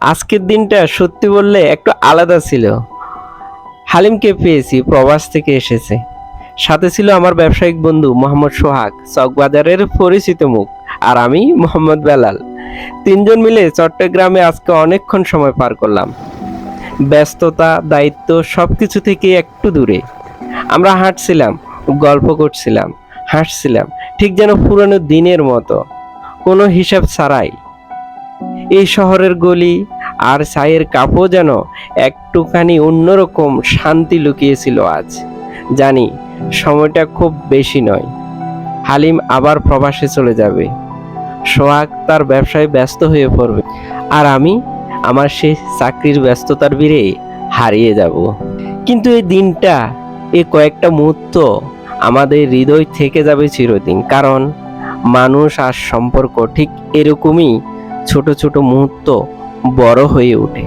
আজকের দিনটা সত্যি বললে একটু আলাদা ছিল। হালিমকে পেয়েছি, প্রবাস থেকে এসেছে। সাথে ছিল আমার ব্যবসায়িক বন্ধু মোহাম্মদ সোহাগ, চকবাজারের পরিচিত মুখ, আর আমি মোহাম্মদ বেলাল। তিনজন মিলে চট্টগ্রামে আজকে অনেকক্ষণ সময় পার করলাম। ব্যস্ততা, দায়িত্ব সব কিছু থেকে একটু দূরে। আমরা হাঁটছিলাম, গল্প করছিলাম, হাসছিলাম, ঠিক যেন পুরনো দিনের মতো। কোনো হিসাব ছাড়াই। এই শহরের গলি আর ছায়ের কাপও যেন একটুখানি অন্যরকম শান্তি লুকিয়েছিল আজ। জানি, সময়টা খুব বেশি নয়। হালিম আবার প্রবাসে চলে যাবে। সোহাগ তার ব্যবসায় ব্যস্ত হয়ে পড়বে। আর আমি আমার সেই চাকরির ব্যস্ততার ভিড়ে হারিয়ে যাব। কিন্তু এই দিনটা, এই কয়েকটা মুহূর্ত আমাদের হৃদয় থেকে যাবে চিরদিন। কারণ মানুষ আর সম্পর্ক ঠিক এরকমই ছোট ছোট মুহূর্ত বড় হয়ে ওঠে।